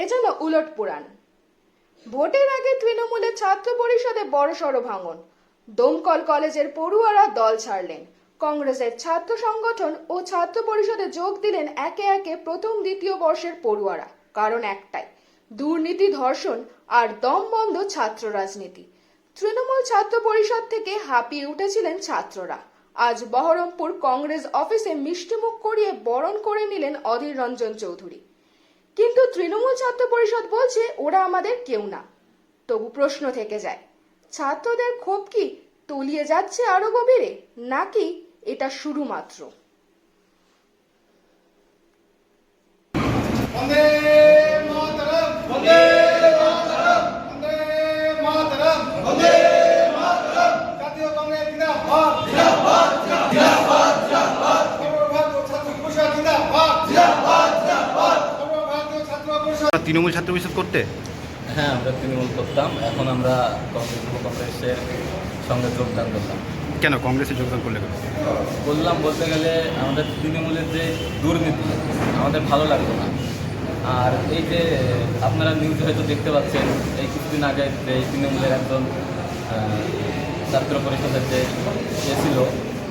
এ যেন উলট পুরাণ। ভোটের আগে তৃণমূলের ছাত্র পরিষদে বড়সড় ভাঙন। দমকল কলেজের পড়ুয়ারা দল ছাড়লেন। কংগ্রেসের ছাত্র সংগঠন ও ছাত্র পরিষদে যোগ দিলেন একে একে প্রথম দ্বিতীয় বর্ষের পড়ুয়ারা। কারণ একটাই, দুর্নীতি ধর্ষণ আর দমবন্ধ ছাত্র রাজনীতি। তৃণমূল ছাত্র পরিষদ থেকে হাঁপিয়ে উঠেছিলেন ছাত্ররা। আজ বহরমপুর কংগ্রেস অফিসে মিষ্টিমুখ করিয়ে বরণ করে নিলেন অধীর রঞ্জন চৌধুরী। কিন্তু তৃণমূল ছাত্র পরিষদ বলছে ওরা আমাদের কেউ না। তবু প্রশ্ন থেকে যায়, ছাত্রদের ক্ষোভ কি তলিয়ে যাচ্ছে আরও গভীরে, নাকি এটা শুরু মাত্র তৃণমূল ছাত্র পরিষদ করতে? হ্যাঁ আমরা তৃণমূল করতাম। এখন আমরা কংগ্রেস কংগ্রেসের সঙ্গে যোগদান করলাম। কেন কংগ্রেসে যোগদান করলে কেন? বললাম বলতে গেলে আমাদের তৃণমূলের যে দুর্নীতি আমাদের ভালো লাগতো না। আর এই যে আপনারা নিউজে হয়তো দেখতে পাচ্ছেন এই কিছুদিন আগে যে এই তৃণমূলের একজন ছাত্র পরিষদের যে সে ছিল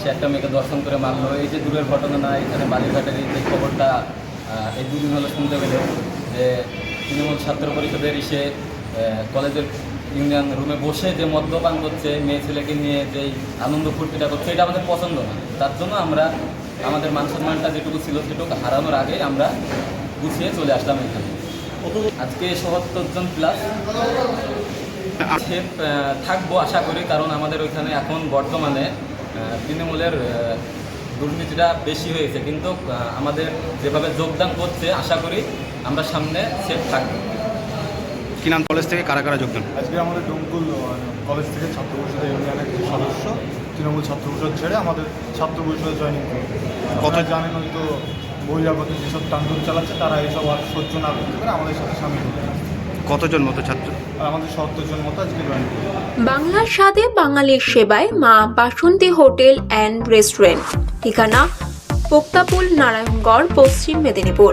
সে একটা মেয়েকে দর্শন করে মারলো। এই যে দূরের ঘটনা না এখানে বালিঘাটের এই যে খবরটা এই দুদিন হলো শুনতে পেলে যে তৃণমূল ছাত্র পরিষদের আহ, কলেজের ইউনিয়ন রুমে বসে যে মদ্যপান করছে মেয়ে ছেলেকে নিয়ে যেই আনন্দ ফুর্তিটা করছে এটা আমাদের পছন্দ না। তার জন্য আমরা আমাদের মান সম্মানটা যেটুকু ছিল সেটুকু হারানোর আগে আমরা গুছিয়ে চলে আসলাম এখানে। আজকে সত্তর জন প্লাস থাকব আশা করি কারণ আমাদের ওইখানে এখন বর্তমানে তৃণমূলের দুর্নীতিটা বেশি হয়েছে। কিন্তু আমাদের যেভাবে যোগদান করছে আশা করি আমরা সামনে সেফ থাকব। কি নাম কলেজ থেকে? কারা কারা যোগদান আজকে আমাদের ডোমকুল কলেজ থেকে ছাত্র পরিষদের ইউনিয়নের কিছু সদস্য তৃণমূল ছাত্র পরিষদ ছেড়ে আমাদের ছাত্র পরিষদে জয়েনিং করবে। কত জানেন হয়তো বহিরাগত যেসব টান্দন চালাচ্ছে তারা এইসব আর সহ্য না করতে পারে আমাদের সাথে সামিল হবে। কতজন মতো ছাত্র? আমাদের জন মতো আজকে বাংলার স্বাদে বাঙালির সেবায় মা বাসন্তী হোটেল অ্যান্ড রেস্টুরেন্ট। ঠিকানা পোক্তাপুল নারায়ণগড় পশ্চিম মেদিনীপুর।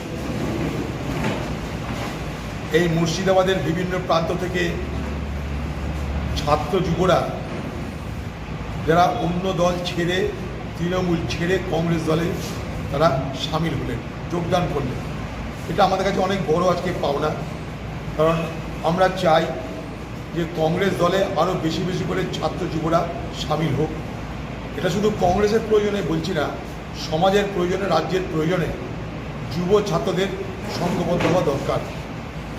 এই মুর্শিদাবাদের বিভিন্ন প্রান্ত থেকে ছাত্র যুবরা, যারা অন্য দল ছেড়ে, তৃণমূল ছেড়ে কংগ্রেস দলে তারা সামিল হলেন, যোগদান করলেন। এটা আমাদের কাছে অনেক বড় আজকে পাওনা। কারণ আমরা চাই যে কংগ্রেস দলে আরও বেশি বেশি করে ছাত্র যুবরা সামিল হোক। এটা শুধু কংগ্রেসের প্রয়োজনে বলছি না, সমাজের প্রয়োজনে, রাজ্যের প্রয়োজনে যুব ছাত্রদের সংঘবদ্ধ হওয়া দরকার।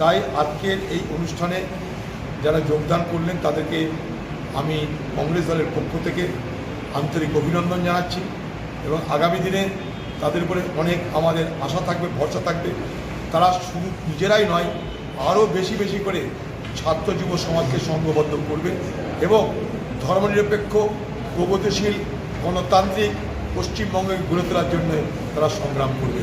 তাই আজকের এই অনুষ্ঠানে যারা যোগদান করলেন, তাদেরকে আমি কংগ্রেস দলের পক্ষ থেকে আন্তরিক অভিনন্দন জানাচ্ছি এবং আগামী দিনে তাদের উপরে অনেক আমাদের আশা থাকবে, ভরসা থাকবে। তারা শুধু নিজেরাই নয়, আরও বেশি বেশি করে ছাত্র যুব সমাজকে সংঘবদ্ধ করবে এবং ধর্মনিরপেক্ষ, প্রগতিশীল, গণতান্ত্রিক পশ্চিমবঙ্গে গড়ে তোলার জন্য তারা সংগ্রাম করবে।